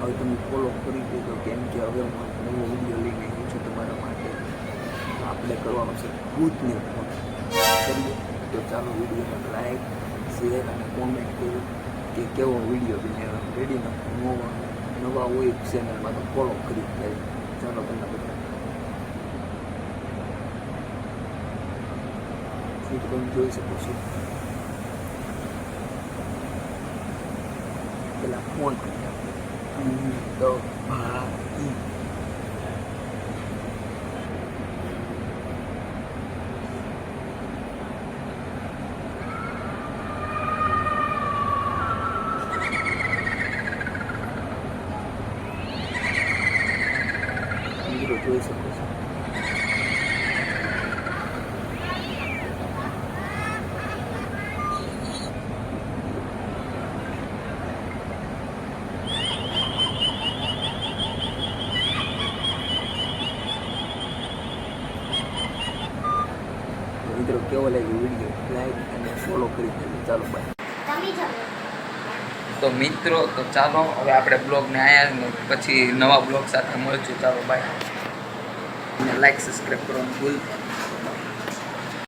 હવે તમે ફોલો કરી દેજો, કેમ કે હવે હું નવો વીડિયો લઈને આવ્યો છું તમારા માટે. આપણે કરવાનો છે ભૂતને ફોન કરીએ? તો ચાલો વિડીયોને લાઈક શેર અને કોમેન્ટ કરો કે કેવો વીડિયો બને રેડીને નવા નવા હોય ચેનલમાં તો ફોલો કરી જ જાય ચાલો તમને બધા. તમે જોઈ શકો છો? પેલા ફોન કરી આપણે તો ભાઈ મિત્રો જોઈ શકો છો તો મિત્રો કેવો લાગ્યો વીડિયો લાઈક અને ફોલો કરી દેજો. ચાલો બાય તો મિત્રો તો ચાલો હવે આપણે બ્લોગને આવ્યા ને પછી નવા બ્લોગ સાથે મળશું. ચાલો બાય અને લાઈક સબસ્ક્રાઈબ કરવાનું ભૂલતા નહીં.